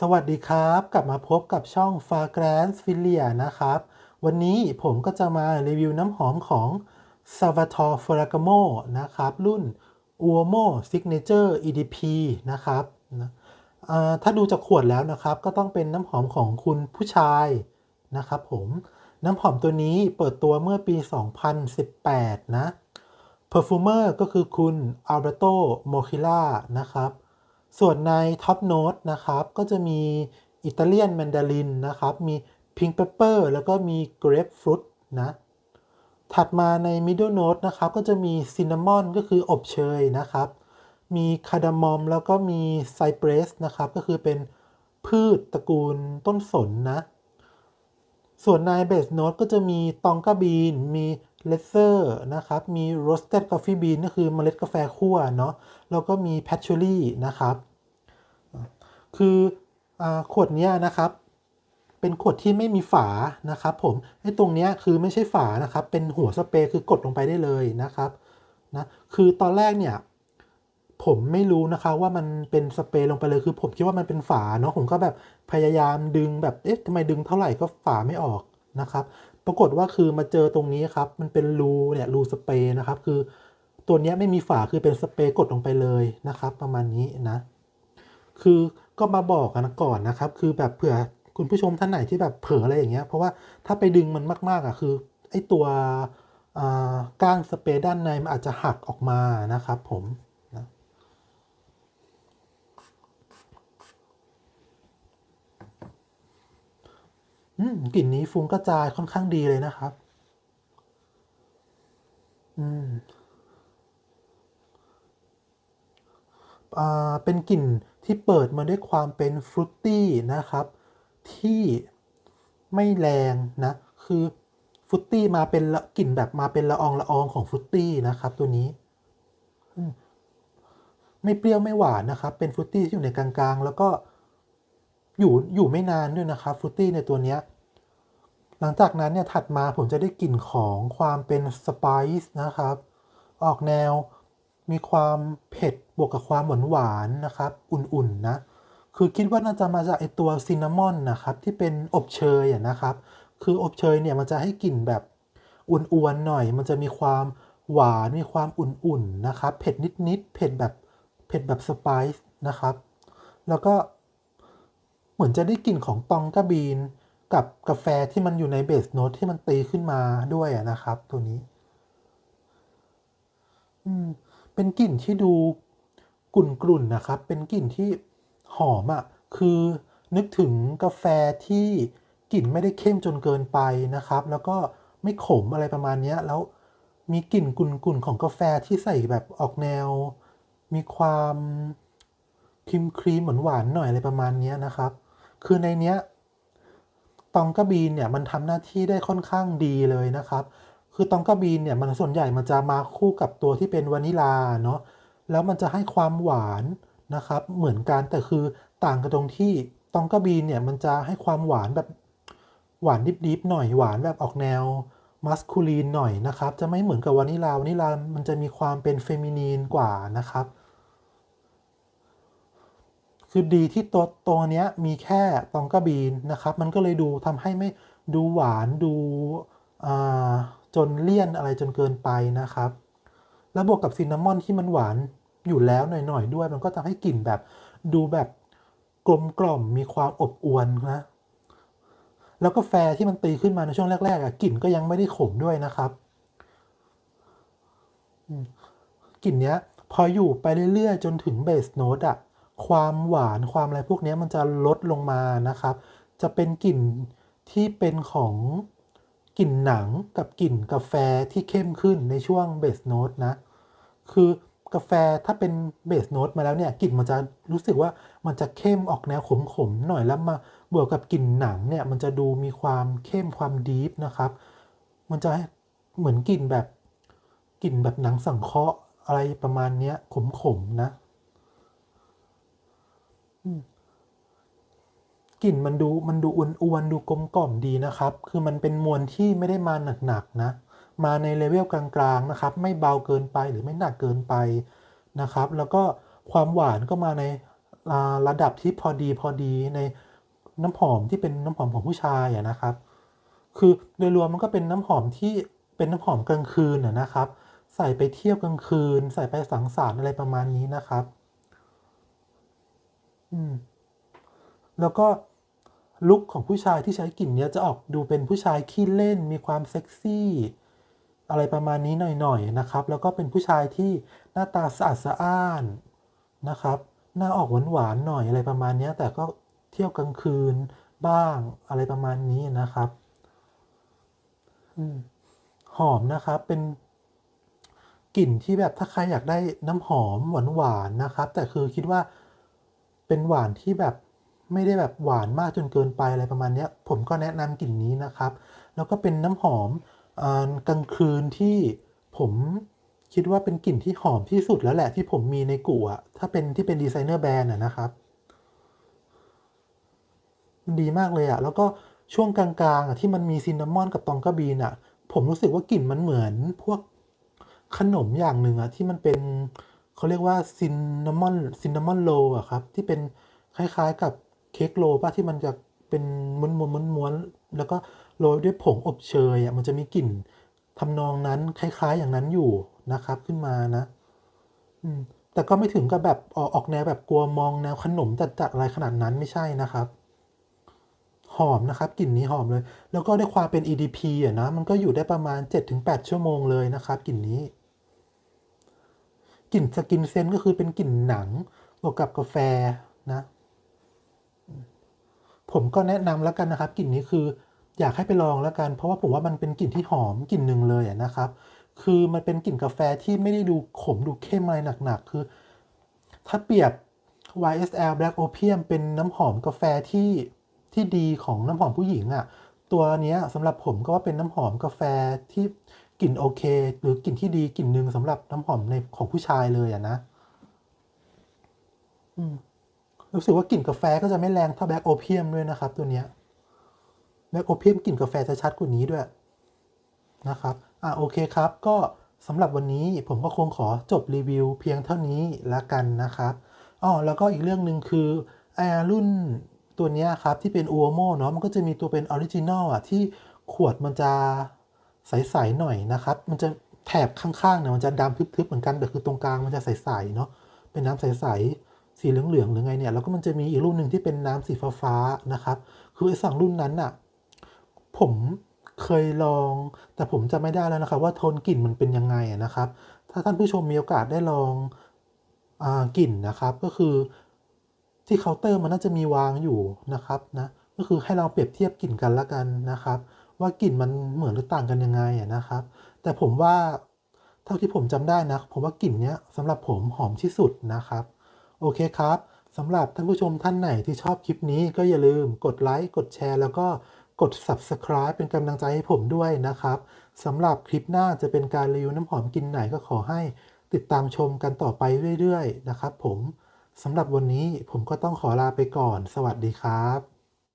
สวัสดีครับ กลับมาพบกับช่อง f a g r a n c e f i l i a นะครับ วันนี้ผมก็จะมารีวิวน้ำหอมของ Salvatore Ferragamo นะครับ รุ่น Uomo Signature EDP นะครับนะถ้าดูจากขวดแล้วนะครับ ก็ต้องเป็นน้ำหอมของคุณผู้ชายนะครับผมน้ำหอมตัวนี้เปิดตัวเมื่อปี 2018 นะ Perfumer ก็คือคุณ Alberto Mochila นะครับ ส่วนใน Top Note นะครับก็จะมีอิตาเลียนแมนดารินนะครับมี Pink Pepper แล้วก็มี Grapefruit นะถัดมาใน Middle Note นะครับก็จะมีซินนามอนก็คืออบเชยนะครับ มีคาร์ดามอมแล้วก็มีไซเปรสนะครับก็คือเป็นพืชตระกูลต้นสนนะ ส่วนในเบสโน e ก็จะมีตองกาบีน มี เลเซอร์นะครับ มีโรสเต็ดกาแฟบีนก็คือเมล็ดกาแฟคั่วเนาะ แล้วก็มีแพชชูรี่นะครับ คืออขวดนี้นะครับ เป็นขวดที่ไม่มีฝานะครับผม ไอ้ตรงนี้คือไม่ใช่ฝานะครับ เป็นหัวสเปรย์คือกดลงไปได้เลยนะครับ นะ คือตอนแรกเนี่ยผมไม่รู้นะคะว่ามันเป็นสเปรย์ลงไปเลยคือผมคิดว่ามันเป็นฝาเนาะผมก็แบบพยายามดึงแบบเอ๊ะทำไมดึงเท่าไหร่ก็ฝาไม่ออกนะครับ ปรากฏว่าคือมาเจอตรงนี้ครับ มันเป็นรูเนี่ยรูสเปรย์นะครับ คือตัวนี้ไม่มีฝาคือเป็นสเปรย์กดลงไปเลยนะครับ ประมาณนี้นะ คือก็มาบอกกันก่อนนะครับ คือแบบเผื่อคุณผู้ชมท่านไหนที่แบบเผลออะไรอย่างเงี้ย เพราะว่าถ้าไปดึงมันมากๆอะคือไอ้ตัวอ่าก้างสเปรย์ด้านในมันอาจจะหักออกมานะครับผมนะ อืมกลิ่นนี้ฟุ้งกระจายค่อนข้างดีเลยนะครับ อืมอ่าเป็นกลิ่นที่เปิดมาด้วยความเป็นฟรุตตี้นะครับ ที่ไม่แรงนะ คือฟรุตตี้มาเป็นกลิ่นแบบมาเป็นละอองละอองของฟรุตตี้นะครับ ตัวนี้ไม่เปรี้ยวไม่หวานนะครับ เป็นฟรุตตี้ที่อยู่ในกลางๆ แล้วก็ อยู่อยู่ไม่นานด้วยนะครับฟรุตตี้ในตัวเนี้ยหลังจากนั้นเนี่ยถัดมาผมจะได้กลิ่นของความเป็นสไปซ์นะครับ ออกแนวมีความเผ็ดบวกกับความหวานหวานนะครับ อุ่นๆนะ คือคิดว่าน่าจะมาจากไอตัวซินนามอนนะครับที่เป็นอบเชยนะครับ คืออบเชยเนี่ยมันจะให้กลิ่นแบบอ้วนๆหน่อย มันจะมีความหวานมีความอุ่นๆนะครับ เผ็ดนิดๆเผ็ดแบบเผ็ดแบบสไปซ์นะครับ แล้วก็ เหมือนจะได้กลิ่นของตองกาบีน กับกาแฟที่มันอยู่ในเบสโน e ที่มันตีขึ้นมาด้วยอะนะครับ ตัวนี้ อืม เป็นกลิ่นที่ดูกลุ่นๆนะครับ เป็นกลิ่นที่หอมอะ่ะ คือนึกถึงกาแฟที่กลิ่นไม่ได้เข้มจนเกินไปนะครับ แล้วก็ไม่ขมอะไรประมาณนี้แล้วมีกลิ่นกุ่นๆของกาแฟที่ใส่แบบออกแนว มีความครีมครีมหวานหน่อยอะไรประมาณนี้นะครับ คือในเนี้ยตองกาบีนเนี่ยมันทำหน้าที่ได้ค่อนข้างดีเลยนะครับ คือตองกาบีนเนี่ยมันส่วนใหญ่มันจะมาคู่กับตัวที่เป็นวานิลาเนาะ แล้วมันจะให้ความหวานนะครับ เหมือนกันแต่คือต่างกันตรงที่ตองกาบีนเนี่ยมันจะให้ความหวานแบบหวานดิบๆหน่อยหวานแบบออกแนวมัสคูลีนหน่อยนะครับ จะไม่เหมือนกับวานิลาวานิลามันจะมีความเป็นเฟมินีนกว่านะครับ คือดีที่ตัวตัวเนี้ยมีแค่ตองกาบีนนะครับ มันก็เลยดูทำให้ไม่ดูหวานดูจนเลี่ยนอะไรจนเกินไปนะครับ แล้วบวกกับซินนามอนที่มันหวานอยู่แล้วหน่อยๆด้วย มันก็ทำให้กลิ่นแบบดูแบบกลมกล่อมมีความอบอวลนะแล้วกาแฟที่มันตีขึ้นมาในช่วงแรกๆอะกลิ่นก็ยังไม่ได้ขมด้วยนะครับกลิ่นเนี้ย พออยู่ไปเรื่อยๆ จนถึงเบสโน e อะ ความหวานความอะไรพวกนี้มันจะลดลงมานะครับ จะเป็นกลิ่นที่เป็นของกลิ่นหนังกับกลิ่นกาแฟที่เข้มขึ้นในช่วงเบสโน e นะ คือกาแฟถ้าเป็นเบสโน e มาแล้วเนี่ยกลิ่นมันจะรู้สึกว่ามันจะเข้มออกแนวขมๆหน่อยแล้วมาบวกกับกลิ่นหนังเนี่ยมันจะดูมีความเข้มความดีฟนะครับ มันจะเหมือนกลิ่นแบบกลิ่นแบบหนังสังเคราะห์อะไรประมาณนี้ขมๆนะ กลิ่นมันดูมันดูอ้วนๆดูกลมกล่อมดีนะครับ คือมันเป็นมวลที่ไม่ได้มาหนักๆนะ มาในเลเวลกลางๆนะครับ ไม่เบาเกินไปหรือไม่หนักเกินไปนะครับ แล้วก็ความหวานก็มาในระดับที่พอดีพอดีในน้ำหอมที่เป็นน้ำหอมของผู้ชายอะนะครับ คือโดยรวมมันก็เป็นน้ำหอมที่เป็นน้ำหอมกลางคืนนะครับ ใส่ไปเที่ยวกลางคืน ใส่ไปสังสรรค์อะไรประมาณนี้นะครับ อืม แล้วก็ลุคของผู้ชายที่ใช้กลิ่นเนี้ยจะออกดูเป็นผู้ชายขี้เล่นมีความเซ็กซี่ อะไรประมาณนี้หน่อยๆนะครับ แล้วก็เป็นผู้ชายที่หน้าตาสะอาดสะอ้านนะครับ หน้าออกหวานๆหน่อยอะไรประมาณนี้แต่ก็เที่ยวกลางคืนบ้างอะไรประมาณนี้นะครับอหอมนะครับเป็นกลิ่นที่แบบถ้าใครอยากได้น้ำหอมหวานๆนะครับ แต่คือคิดว่า เป็นหวานที่แบบไม่ได้แบบหวานมากจนเกินไปอะไรประมาณนี้ผมก็แนะนำกลิ่นนี้นะครับ แล้วก็เป็นน้ำหอมอกลางคืนที่ผมคิดว่าเป็นกลิ่นที่หอมที่สุดแล้วแหละที่ผมมีในกู่อะถ้าเป็นที่เป็นดีไซเนอร์แบรนด์อะนะครับมันดีมากเลยอะแล้วก็ช่วงกลางๆอะที่มันมีซินนามอนกับตองกบีนอะผมรู้สึกว่ากลิ่นมันเหมือนพวกขนมอย่างหนึ่งอะที่มันเป็น เขาเรียกว่าซินนามอนซินนามอนโรอะครับ ที่เป็นคล้ายๆกับเค้กโรป่ะที่มันจะเป็นม้วนๆม้วนๆแล้วก็โรยด้วยผงอบเชยอะมันจะมีกลิ่นทำนองนั้นคล้ายๆอย่างนั้นอยู่นะครับขึ้นมานะอืมแต่ก็ไม่ถึงกับแบบออกออกแนวแบบกลัวมองแนวขนมจัดๆอะไรขนาดนั้นไม่ใช่นะครับหอมนะครับกลิ่นนี้หอมเลย แล้วก็ด้วยความเป็น EDP อะนะมันก็อยู่ได้ประมาณ 7-8 ชั่วโมงเลยนะครับกลิ่นนี้ กลิ่นสกินเซนก็คือเป็นกลิ่นหนังบวกกับกาแฟนะ ผมก็แนะนำแล้วกันนะครับกลิ่นนี้คืออยากให้ไปลองแล้วกัน เพราะว่าผมว่ามันเป็นกลิ่นที่หอมกลิ่นหนึ่งเลยนะครับ คือมันเป็นกลิ่นกาแฟที่ไม่ได้ดูขมดูเข้มอะไรหนักๆ คือ ถ้าเปรียบ YSL Black Opium เป็นน้ำหอมกาแฟที่ที่ดีของน้ำหอมผู้หญิงอะ่ะ ตัวนี้สำหรับผมก็ว่าเป็นน้ำหอมกาแฟที่ กลิ่นโอเค หรือกลิ่นที่ดีกลิ่นหนึ่งสำหรับน้ำหอมในของผู้ชายเลยอะนะอืมรู้สึกว่ากลิ่นกาแฟก็จะไม่แรงเท่าแบล็กโอเพียมด้วยนะครับ ตัวเนี้ยแบล็กโอเพียมกลิ่นกาแฟจะชัดกว่านี้ด้วยนะครับอะโอเคครับ ก็สำหรับวันนี้ผมก็คงขอจบรีวิวเพียงเท่านี้ละกันนะครับอ๋อแล้วก็อีกเรื่องหนึ่งคือไอรุ่นตัวเนี้ยครับที่เป็นอูโมเนาะมันก็จะมีตัวเป็นออริจินอลอะที่ขวดมันจะ ใสๆหน่อยนะครับ มันจะแถบข้างๆเนี่ยมันจะดำทึบๆเหมือนกันแต่คือตรงกลางมันจะใสๆเนาะเป็นน้ำใสๆสีเหลืองๆหรือไงเนี่ยแล้วก็มันจะมีอีกรุ่นหนึ่งที่เป็นน้ำสีฟ้าๆนะครับ คือไอ้สองรุ่นนั้นอะผมเคยลอง แต่ผมจะไม่ได้แล้วนะครับ ว่าโทนกลิ่นมันเป็นยังไงนะครับ ถ้าท่านผู้ชมมีโอกาสได้ลองอกลิ่นนะครับ ก็คือที่เคาน์เตอร์มันน่าจะมีวางอยู่นะครับนะก็คือให้เราเปรียบเทียบกลิ่นกันละกันนะครับ ว่ากลิ่นมันเหมือนหรือต่างกันยังไงอะนะครับ แต่ผมว่าเท่าที่ผมจำได้นะ ผมว่ากลิ่นเนี้ยสำหรับผมหอมที่สุดนะครับ โอเคครับสำหรับท่านผู้ชมท่านไหนที่ชอบคลิปนี้ก็อย่าลืมกดไลค์กดแชร์ แล้วก็กด Subscribe เป็นกำลังใจให้ผมด้วยนะครับสำหรับคลิปหน้าจะเป็นการรีวิวน้ำหอมกินไหนก็ขอให้ติดตามชมกันต่อไปเรื่อยๆ นะครับผมสำหรับวันนี้ผมก็ต้องขอลาไปก่อน สวัสดีครับ